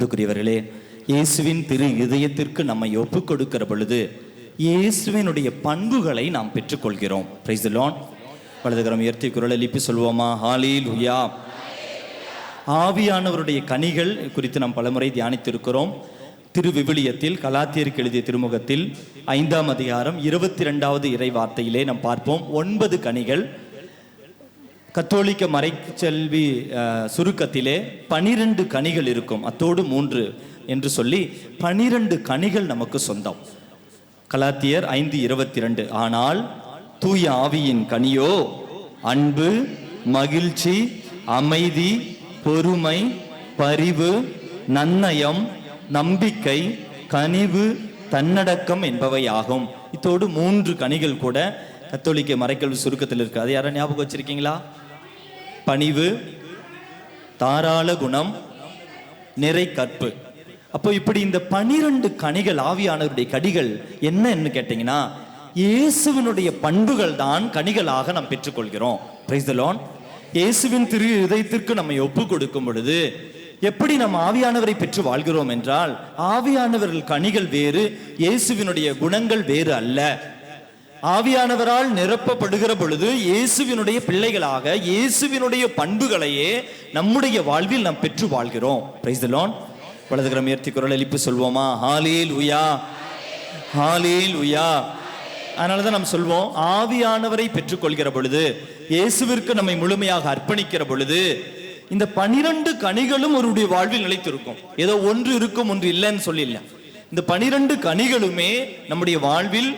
அன்புக்குரியவர்களே இயேசுவின் திரு இதயத்திற்கு நம்மை ஒப்புக் கொடுக்கிற பொழுது இயேசுவினுடைய பண்புகளை நாம் பெற்றுக்கொள்கிறோம். பிரைஸ் லோன் வலதுகரம் உயர்த்தி குரல் எழுப்பி சொல்வோமா? ஹாலீல் உயா ஆவியானவருடைய கனிகள் குறித்து நாம் பலமுறை தியானித்திருக்கிறோம். திருவிவிலியத்தில் கலாத்தியருக்கு எழுதிய திருமுகத்தில் ஐந்தாம் அதிகாரம் இருபத்தி ரெண்டாவது இறை வார்த்தையிலே நாம் பார்ப்போம். ஒன்பது கனிகள் கத்தோலிக்க மறைச்செல்வி சுருக்கத்திலே பனிரெண்டு கனிகள் இருக்கும். அத்தோடு மூன்று என்று சொல்லி பனிரெண்டு கனிகள் நமக்கு சொந்தம். கலாத்தியர் ஐந்து இருபத்தி ரெண்டு ஆனால் தூய ஆவியின் கனியோ அன்பு மகிழ்ச்சி அமைதி பொறுமை பரிவு நன்னயம் நம்பிக்கை கனிவு தன்னடக்கம் என்பவை ஆகும் இத்தோடு மூன்று கனிகள் கூட கத்தோலிக்க மறைக்கல்வி சுருக்கத்தில் இருக்கு. அது யாரும் ஞாபகம் வச்சிருக்கீங்களா? பணிவு தாராள குணம் நிறை கற்பு. அப்போ இப்படி இந்த பனிரெண்டு கனிகள் ஆவியானவருடைய கடிகள் என்னன்னு கேட்டீங்கன்னா இயேசுவினுடைய பண்புகள் தான் கனிகளாக நாம் பெற்றுக்கொள்கிறோம். Praise இயேசுவின் திரு இதயத்திற்கு நம்மை ஒப்பு கொடுக்கும் பொழுது எப்படி நம் ஆவியானவரை பெற்று வாழ்கிறோம் என்றால் ஆவியானவர்கள் கனிகள் வேறு இயேசுவினுடைய குணங்கள் வேறு அல்ல. ஆவியானவரால் நிரப்பப்படுகிற பொழுது இயேசுவினுடைய பிள்ளைகளாக இயேசுவினுடைய பண்புகளையே நம்முடைய வாழ்வில் நாம் பெற்று வாழ்கிறோம். பிரைஸ் லோன் வலதுகிற முயற்சி குரல் எழுப்பி சொல்வோமா? ஹாலேல் உயா ஹாலேல் உயா அதனால தான் நாம் சொல்வோம் ஆவியானவரை பெற்றுக்கொள்கிற பொழுது இயேசுவிற்கு நம்மை முழுமையாக அர்ப்பணிக்கிற பொழுது இந்த பனிரெண்டு கனிகளும் அவருடைய வாழ்வில் நிலைத்திருக்கும். ஏதோ ஒன்று இருக்கும் ஒன்று இல்லைன்னு சொல்லி இல்லை இந்த பனிரெண்டு கனிகளுமே நம்முடைய வாழ்வில்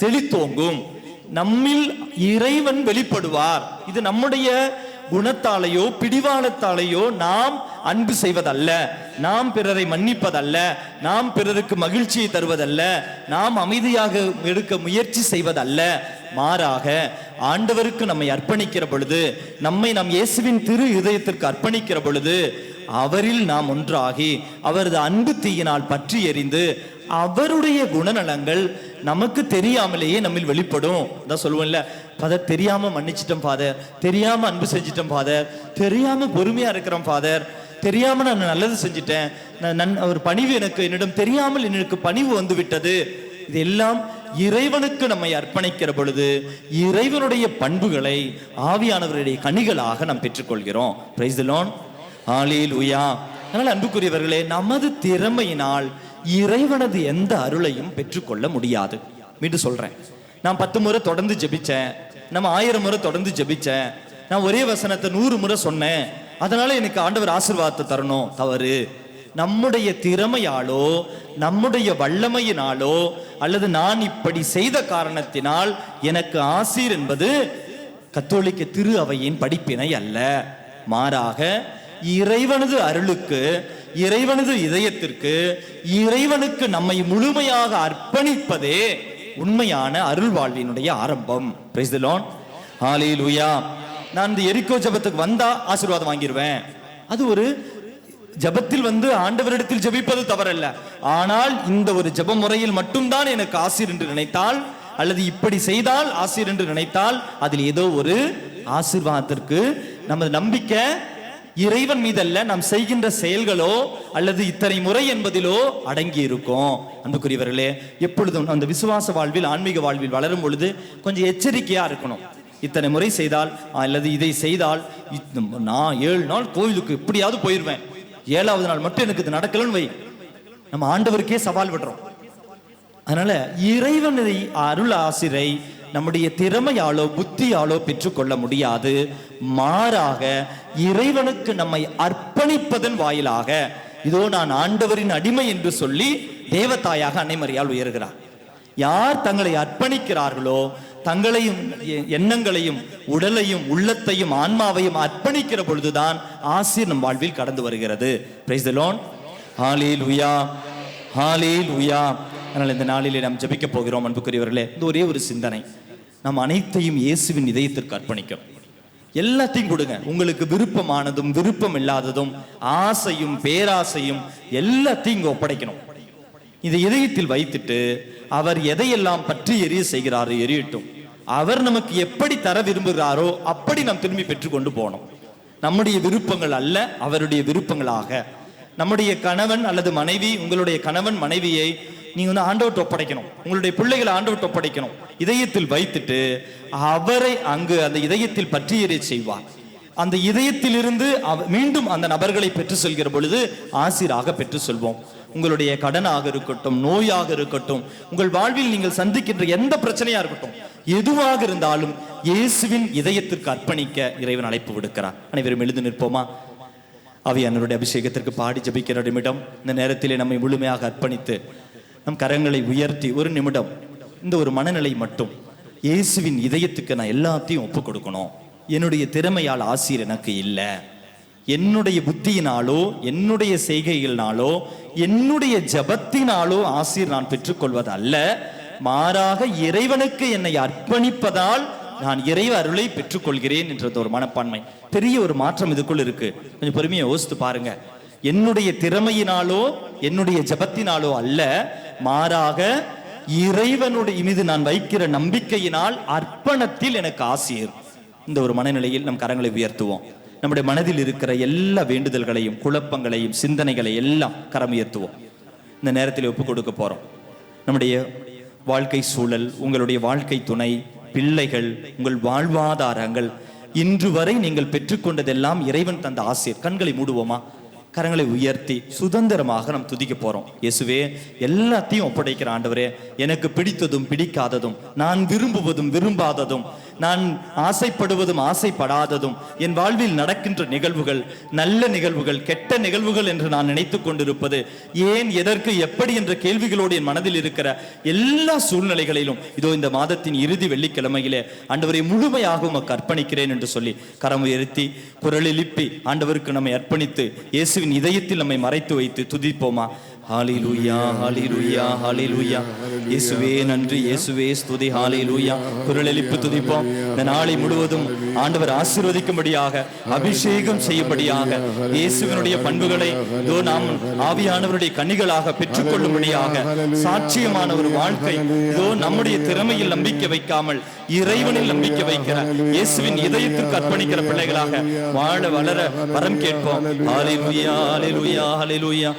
செழித்தோங்கும். நம்மில் இறைவன் வெளிப்படுவார். இது நம்முடைய குணத்தாலேயோ பிடிவாளத்தாலேயோ நாம் அன்பு செய்வதல்ல. நாம் பிறரை மன்னிப்பதல்ல. நாம் பிறருக்கு மகிழ்ச்சியை தருவதல்ல. நாம் அமைதியாக எடுக்க முயற்சி செய்வதல்ல. மாறாக ஆண்டவருக்கு நம்மை அர்ப்பணிக்கிற பொழுது நம்மை நம் இயேசுவின் திரு இதயத்திற்கு அர்ப்பணிக்கிற பொழுது அவரில் நாம் ஒன்றாகி அவரது அன்பு தீயினால் பற்றி எறிந்து அவருடைய குணநலங்கள் நமக்கு தெரியாமலேயே நம்மில் வெளிப்படும். அதான் சொல்லுவோம்ல ஃபாதர் தெரியாம மன்னிச்சிட்டோம் ஃபாதர் தெரியாம அன்பு செஞ்சிட்டோம் ஃபாதர் தெரியாம பொறுமையா இருக்கிறோம் ஃபாதர் தெரியாம நான் நல்லது செஞ்சிட்டேன். நான் நன் ஒரு பணிவு எனக்கு என்னிடம் தெரியாமல் எனக்கு பணிவு வந்து விட்டது இது எல்லாம் இறைவனுக்கு நம்மை அர்ப்பணிக்கிற பொழுது இறைவனுடைய பண்புகளை ஆவியானவருடைய கனிகளாக நாம் பெற்றுக்கொள்கிறோம். பிரைஸ் லோன் ஆலீல் உயா அதனால் அன்புக்குரியவர்களே நமது திறமையினால் இறைவனது எந்த அருளையும் பெற்றுக்கொள்ள முடியாது. மீண்டும் சொல்றேன். நான் பத்து முறை தொடர்ந்து ஜெபிச்சேன். நம்ம ஆயிரம் முறை தொடர்ந்து ஜெபிச்சேன். நான் ஒரே வசனத்தை நூறு முறை சொன்னேன். அதனால எனக்கு ஆண்டவர் ஆசிர்வாதத்தை தரணும். தவறு. நம்முடைய திறமையாலோ நம்முடைய வல்லமையினாலோ அல்லது நான் இப்படி செய்த காரணத்தினால் எனக்கு ஆசீர் என்பது கத்தோலிக்க திரு அவையின் படிப்பினை அல்ல. மாறாக இறைவனது அருளுக்கு இறைவனது இதயத்திற்கு இறைவனுக்கு நம்மை முழுமையாக அர்ப்பணிப்பதே உண்மையான அருள் வாழ்வினுடைய ஆரம்பம். நான் இந்த எரிக்கோ ஜபத்துக்கு வந்தா ஆசீர்வாதம் வாங்கிடுவேன் அது ஒரு ஜபத்தில் வந்து ஆண்டவரிடத்தில் ஜெபிப்பது தவறல்ல. ஆனால் இந்த ஒரு ஜப முறையில் மட்டும்தான் எனக்கு ஆசீர் என்று நினைத்தால் அல்லது இப்படி செய்தால் ஆசிர் என்று நினைத்தால் அதில் ஏதோ ஒரு ஆசீர்வாதத்திற்கு நமது நம்பிக்கை இறைவன் மீதல்ல நாம் செய்கின்ற செயல்களோ அல்லது இத்தனை முறை என்பதிலோ அடங்கி இருக்கும் அன்புக்குரியவர்களே எப்பொழுதும் அந்த விசுவாச வாழ்வில் ஆன்மீக வாழ்வில் வளரும் பொழுது கொஞ்சம் எச்சரிக்கையா இருக்கணும். இத்தனை முறை செய்தால் அல்லது இதை செய்தால் இத்~ நான் ஏழு நாள் கோயிலுக்கு எப்படியாவது போயிடுவேன் ஏழாவது நாள் மட்டும் எனக்கு இது நடக்கலன்னு வை. நம்ம ஆண்டவருக்கே சவால் விடுறோம். அதனால இறைவன் அருள் ஆசிரை நம்முடைய திறமையாலோ புத்தியாலோ பெற்றுக்கொள்ள முடியாது. மாறாக இறைவனுக்கு நம்மை அர்ப்பணிப்பதன் வாயிலாக இதோ நான் ஆண்டவரின் அடிமை என்று சொல்லி தேவதாயாக அன்னைமரியால் உயர்கிறார். யார் தங்களை அர்ப்பணிக்கிறார்களோ தங்களையும் எண்ணங்களையும் உடலையும் உள்ளத்தையும் ஆன்மாவையும் அர்ப்பணிக்கிற பொழுதுதான் ஆசிர் நம் வாழ்வில் கடந்து வருகிறது. பிரைஸ் தி உயா ஹalleluya உயா அதனால் இந்த நாளிலே நாம் ஜபிக்க போகிறோம் அன்புக்குரியவர்களே. இந்த ஒரே ஒரு சிந்தனை. நாம் அனைத்தையும் இயேசுவின் இதயத்திற்கு அர்ப்பணிக்கிறோம். எல்லாத்தையும் கொடுங்க. உங்களுக்கு விருப்பமானதும் விருப்பம் இல்லாததும் ஆசையும் பேராசையும் எல்லாத்தையும் இங்க ஒப்படைக்கணும். இதை இதயத்தில் வைத்துட்டு அவர் எதையெல்லாம் பற்றி எரிய செய்கிறாரோ எரியட்டும். அவர் நமக்கு எப்படி தர விரும்புகிறாரோ அப்படி நாம் திரும்பி பெற்றுக்கொண்டு போகணும். நம்முடைய விருப்பங்கள் அல்ல அவருடைய விருப்பங்களாக. நம்முடைய கணவன் அல்லது மனைவி உங்களுடைய கணவன் மனைவியை நீங்க வந்து ஆண்டவர்கிட்ட ஒப்படைக்கணும். உங்களுடைய பிள்ளைகளை ஆண்டவர்கிட்ட ஒப்படைக்கணும். இதயத்தில் வைத்துட்டு அவரை அங்கு அந்த இதயத்தில் பற்றியறை செய்வார். அந்த இதயத்திலிருந்து அவ- மீண்டும் அந்த நபர்களை பெற்று செல்கிற பொழுது ஆசிராக பெற்று செல்வோம். உங்களுடைய கடனாக இருக்கட்டும் நோயாக இருக்கட்டும் உங்கள் வாழ்வில் நீங்கள் சந்திக்கின்ற எந்த பிரச்சனையா இருக்கட்டும் எதுவாக இருந்தாலும் இயேசுவின் இதயத்திற்கு அர்ப்பணிக்க இறைவன் அழைப்பு விடுக்கிறார். அனைவரும் எழுந்து நிற்போமா? அவை என்னுடைய அபிஷேகத்திற்கு பாடி ஜபிக்கிற நிமிடம் இந்த நேரத்திலே நம்மை முழுமையாக அர்ப்பணித்து நம் கரங்களை உயர்த்தி ஒரு நிமிடம் இந்த ஒரு மனநிலை மட்டும் இயேசுவின் இதயத்துக்கு நான் எல்லாத்தையும் ஒப்பு கொடுக்கணும். என்னுடைய திறமையால் ஆசிரியர் எனக்கு இல்லை. என்னுடைய புத்தியினாலோ என்னுடைய செய்கைகளினாலோ என்னுடைய ஜபத்தினாலோ ஆசிரியர் நான் பெற்றுக்கொள்வது அல்ல. மாறாக இறைவனுக்கு என்னை அர்ப்பணிப்பதால் நான் இறைவ அருளை பெற்றுக்கொள்கிறேன் என்றது ஒரு மனப்பான்மை. பெரிய ஒரு மாற்றம் இதுக்குள் இருக்கு. கொஞ்சம் பொறுமையை யோசித்து பாருங்க. என்னுடைய திறமையினாலோ என்னுடைய ஜபத்தினாலோ அல்ல மாறாக இறைவனுடைய மீது நான் வைக்கிற நம்பிக்கையினால் அர்ப்பணத்தில் எனக்கு ஆசிரியர் இந்த ஒரு மனநிலையில் நம் கரங்களை உயர்த்துவோம். நம்முடைய மனதில் இருக்கிற எல்லா வேண்டுதல்களையும் குழப்பங்களையும் சிந்தனைகளை எல்லாம் கரம் உயர்த்துவோம். இந்த நேரத்தில் ஒப்புக் கொடுக்க போறோம். நம்முடைய வாழ்க்கை சூழல் உங்களுடைய வாழ்க்கை துணை பிள்ளைகள் உங்கள் வாழ்வாதாரங்கள் இன்று வரை நீங்கள் பெற்றுக்கொண்டதெல்லாம் இறைவன் தந்த ஆசிரியர் கண்களை மூடுவோமா? கரங்களை உயர்த்தி சுதந்திரமாக நாம் துதிக்க போறோம். இயேசுவே எல்லாத்தையும் ஒப்படைக்கிற ஆண்டவரே எனக்கு பிடித்ததும் பிடிக்காததும் நான் விரும்புவதும் விரும்பாததும் நான் ஆசைப்படுவதும் ஆசைப்படாததும் என் வாழ்வில் நடக்கின்ற நிகழ்வுகள் நல்ல நிகழ்வுகள் கெட்ட நிகழ்வுகள் என்று நான் நினைத்துக் கொண்டிருப்பது ஏன் எதற்கு எப்படி என்ற கேள்விகளோடு என் மனதில் இருக்கிற எல்லா சூழ்நிலைகளிலும் இதோ இந்த மாதத்தின் இறுதி வெள்ளிக்கிழமையிலே ஆண்டவரை முழுமையாக உமக்கு அர்ப்பணிக்கிறேன் என்று சொல்லி கரம் உயர்த்தி குரல் எழுப்பி ஆண்டவருக்கு நம்மை அர்ப்பணித்து இயேசுவின் இதயத்தில் நம்மை மறைத்து வைத்து துதிப்போமா? ஹalleluya ஹalleluya ஹalleluya. இயேசுவே நன்றி. இயேசுவே ஸ்துதி. ஹalleluya குரல் எழுப்பி துதிப்போம். இந்த நாளை முழுவதும் ஆண்டவர் ஆசீர்வதிக்கும்படியாக அபிஷேகம் செய்யும்படியாக இயேசுவினுடைய பண்புகளை இதோ நாம் ஆவியானவருடைய கண்ணிகளாக பெற்றுக்கொள்ளும்படியாக சாட்சியமான ஒரு வாழ்க்கை இதோ நம்முடைய திறமையில் நம்பிக்கை வைக்காமல் இறைவனில் நம்பிக்கை வைக்கிற இயேசுவின் இதயத்திற்கு அர்ப்பணிக்கிற பிள்ளைகளாக வாழ வளர வரம் கேட்போம். ஹalleluya ஹalleluya ஹalleluya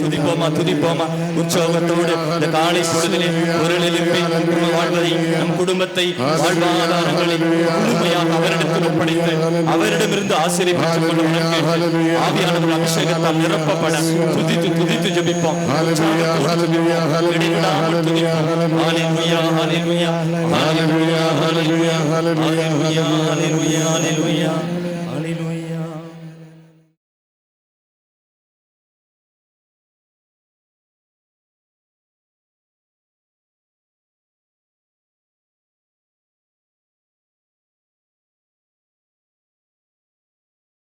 துதிப்போமா துதிப்போமா உற்சவத்தோடு இந்த காலை பொழுதிலே குரல் எழுப்பி வாழ்வதை நம் குடும்பத்தை வாழ்வாதாரங்களை முழுமையாக அவரிடத்தில் കീഴ്പ്പെടുത്ത് അവരുടെ വിരുദ്ധ ആശ്രയിപ്പിച്ചുകൊണ്ട് ആവിയാണ് നമ്മൾ അഭിഷേകത്താൽ നിറപ്പപ്പെടാൻ തുതിത്ത് തുതിത്ത് ജപിപ്പം. Hallelujah, hallelujah, hallelujah, hallelujah, hallelujah.